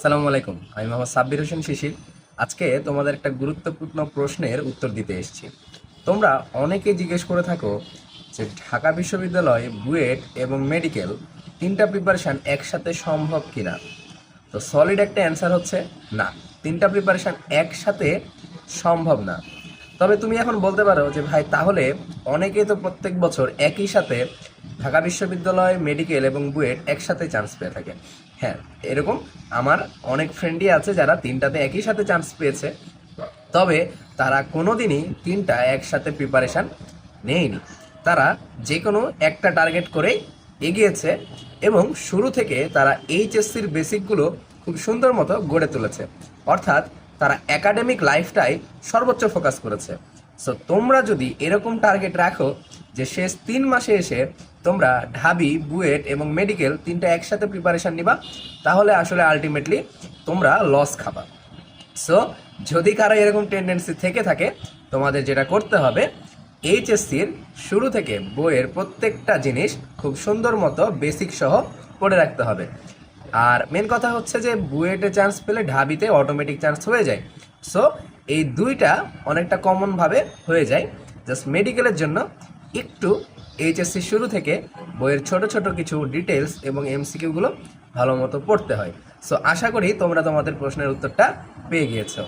আসসালামু আলাইকুম। আমি মোহাম্মদ সাব্বির হোসেন শিশির আজকে তোমাদের একটা গুরুত্বপূর্ণ প্রশ্নের উত্তর দিতে এসেছি। তোমরা অনেকে জিজ্ঞেস করে থাকো যে ঢাকা বিশ্ববিদ্যালয়, বুয়েট এবং মেডিকেল তিনটা প্রিপারেশান একসাথে সম্ভব কিনা? তো সলিড একটা অ্যান্সার হচ্ছে না। তিনটা প্রিপারেশান একসাথে সম্ভব না। তবে তুমি এখন বলতে পারো যে ভাই, তাহলে অনেকেই তো প্রত্যেক বছর একই সাথে ঢাকা বিশ্ববিদ্যালয়, মেডিকেল এবং বুয়েট একসাথে চান্স পেয়ে থাকে। হ্যাঁ এরকম আমার অনেক ফ্রেন্ডই আছে যারা তিনটাতে একই সাথে চান্স পেয়েছে। তবে তারা কোনো দিনই তিনটা একসাথে প্রিপারেশান নেয়নি। তারা যে কোনো একটা টার্গেট করেই এগিয়েছে এবং শুরু থেকে তারা এইচএসসির বেসিকগুলো খুব সুন্দর মতো গড়ে তুলেছে। অর্থাৎ তারা একাডেমিক লাইফটাই সর্বোচ্চ ফোকাস করেছে। সো তোমরা যদি এরকম টার্গেট রাখো যে শেষ তিন মাসে এসে তোমরা ঢাবি, বুয়েট এবং মেডিকেল তিনটা একসাথে প্রিপারেশন নিবা, তাহলে আসলে আলটিমেটলি তোমরা লস খাবা। সো যদি কারও এরকম টেন্ডেন্সি থেকে থাকে, তোমাদের যেটা করতে হবে এইচএসসির শুরু থেকে বইয়ের প্রত্যেকটা জিনিস খুব সুন্দর মতো বেসিক সহ পড়ে রাখতে হবে। আর মেন কথা হচ্ছে যে, বুয়েটে চান্স পেলে ঢাবিতে অটোমেটিক চান্স হয়ে যায়। সো এই দুইটা অনেকটা কমনভাবে হয়ে যায়। জাস্ট মেডিকেলের জন্য একটু এইচএসসি শুরু থেকে বইয়ের ছোট ছোট কিছু ডিটেলস এবং এমসিকিউগুলো ভালো মতো পড়তে হয়। সো আশা করি তোমরা তোমাদের প্রশ্নের উত্তরটা পেয়ে গিয়েছো।